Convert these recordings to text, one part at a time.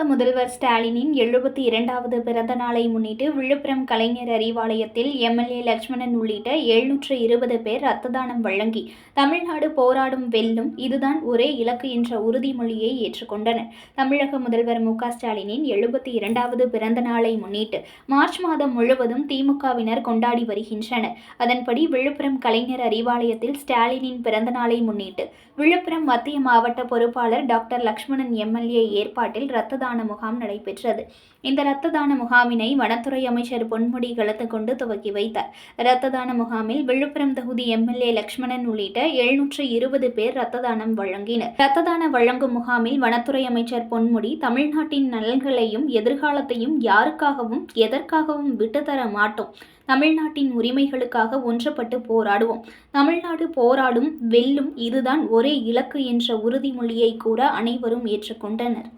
முதல்வர் ஸ்டாலினின் எழுபத்தி இரண்டாவது பிறந்த நாளை முன்னிட்டு விழுப்புரம் கலைஞர் அறிவாலயத்தில் எம்எல்ஏ லட்சுமணன் உள்ளிட்ட எழுநூற்று இருபது பேர் ரத்த தானம் வழங்கி தமிழ்நாடு போராடும் வெல்லும் இதுதான் ஒரே இலக்கு என்ற உறுதிமொழியை ஏற்றுக்கொண்டனர். தமிழக முதல்வர் மு ஸ்டாலினின் எழுபத்தி இரண்டாவது பிறந்த நாளை முன்னிட்டு மார்ச் மாதம் முழுவதும் திமுகவினர் கொண்டாடி வருகின்றனர். அதன்படி விழுப்புரம் கலைஞர் அறிவாலயத்தில் ஸ்டாலினின் பிறந்த நாளை முன்னிட்டு விழுப்புரம் மத்திய மாவட்ட பொறுப்பாளர் டாக்டர் லக்ஷ்மணன் எம்எல்ஏ ஏற்பாட்டில் ரத்த தான முகாம் நடைபெற்றது. இந்த இரத்த தான முகாமினை வனத்துறை அமைச்சர் பொன்முடி கலந்து கொண்டு துவக்கி வைத்தார். இரத்த தான முகாமில் விழுப்புரம் தொகுதி எம்எல்ஏ லக்ஷ்மணன் உள்ளிட்ட எழுநூற்று இருபது பேர் இரத்த தானம் வழங்கினர். இரத்த தான வழங்கும் முகாமில் வனத்துறை அமைச்சர் பொன்முடி தமிழ்நாட்டின் நலன்களையும் எதிர்காலத்தையும் யாருக்காகவும் எதற்காகவும் விட்டுத்தர மாட்டோம். தமிழ்நாட்டின் உரிமைகளுக்காக ஒன்றுபட்டு போராடுவோம். தமிழ்நாடு போராடும் வெல்லும் இதுதான் ஒரே இலக்கு என்ற உறுதிமொழியை கூட அனைவரும் ஏற்றுக்கொண்டனர்.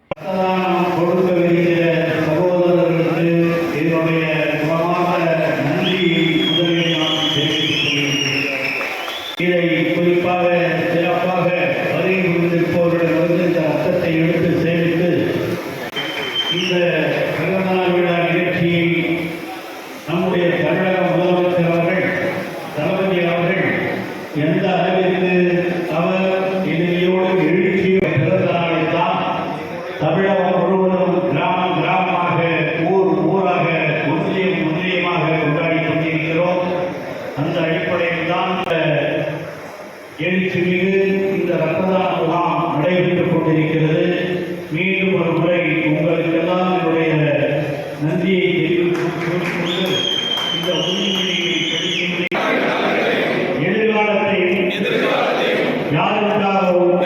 இந்த பிறந்தநாள் விழா நிகழ்ச்சியை நம்முடைய தமிழக முதலமைச்சர் அவர்கள் தளபதி அவர்கள் எந்த அளவிற்கு அவர் இனிமையோடு எழுச்சியை பிறந்தனால்தான் தமிழகம் முழுவதும் கிராமம் கிராமமாக ஊர் ஊராக முஸ்லீம் முஸ்லீமாக கொண்டாடி கொண்டிருக்கிறோம். அந்த அடிப்படையில் தான் எழுச்சி மிகு இந்த ரத்த দাও